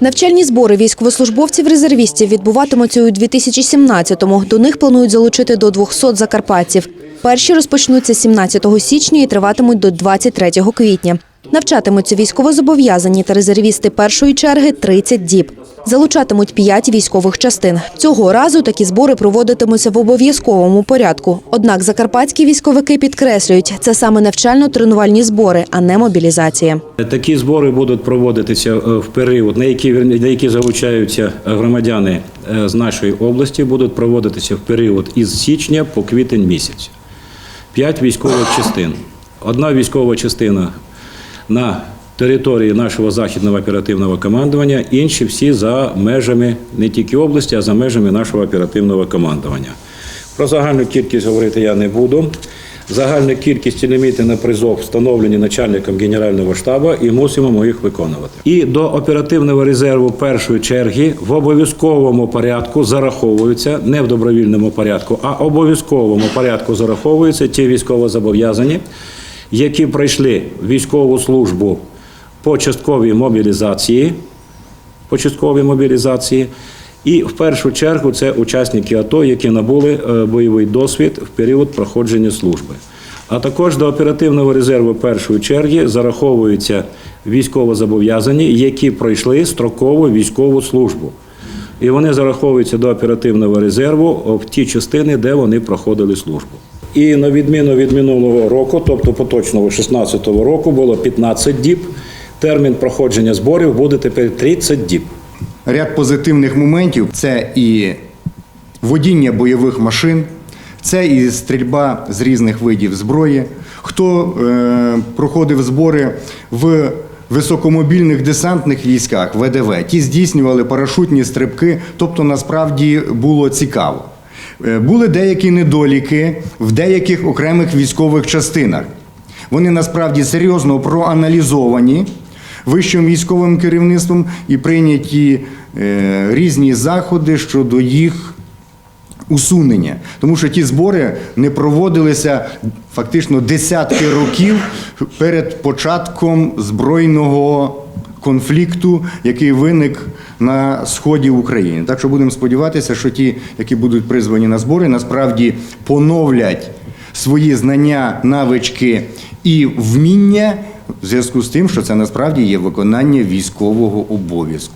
Навчальні збори військовослужбовців-резервістів відбуватимуться у 2017-му. До них планують залучити до 200 закарпатців. Перші розпочнуться 17 січня і триватимуть до 23 квітня. Навчатимуться військовозобов'язані та резервісти першої черги 30 діб. Залучатимуть 5 військових частин. Цього разу такі збори проводитимуться в обов'язковому порядку. Однак закарпатські військовики підкреслюють, це саме навчально-тренувальні збори, а не мобілізація. Такі збори будуть проводитися е, в період, на які, на які залучаються громадяни е, з нашої області, будуть проводитися в період із січня по квітень місяць. П'ять військових частин. Одна військова частина на території нашого західного оперативного командування, інші всі за межами не тільки області, а за межами нашого оперативного командування. Про загальну кількість говорити я не буду. Загальна кількість ліміти на призов встановлені начальником Генерального штабу і мусимо їх виконувати. І до оперативного резерву першої черги в обов'язковому порядку зараховуються не в добровільному порядку, а обов'язковому порядку зараховуються ті військовозобов'язані, які пройшли військову службу по частковій мобілізації, по частковій мобілізації. І в першу чергу це учасники АТО, які набули е, бойовий досвід в період проходження служби. А також до оперативного резерву першої черги зараховуються військовозобов'язані, які пройшли строкову військову службу. І вони зараховуються до оперативного резерву в ті частини, де вони проходили службу. І на відміну від минулого року, тобто поточного 16-го року, було 15 діб. Термін проходження зборів буде тепер 30 діб. Ряд позитивних моментів це і водіння бойових машин, це і стрільба з різних видів зброї. Хто е, проходив збори в високомобільних десантних військах ВДВ, ті здійснювали парашутні стрибки, тобто насправді було цікаво. Е, Були деякі недоліки в деяких окремих військових частинах. Вони насправді серйозно проаналізовані вищим військовим керівництвом і прийняті е, різні заходи щодо їх усунення. Тому що ті збори не проводилися фактично десятки років перед початком збройного конфлікту, який виник на сході України. Так що будемо сподіватися, що ті, які будуть призвані на збори, насправді поновлять свої знання, навички і вміння в зв'язку з тим, що це насправді є виконання військового обов'язку.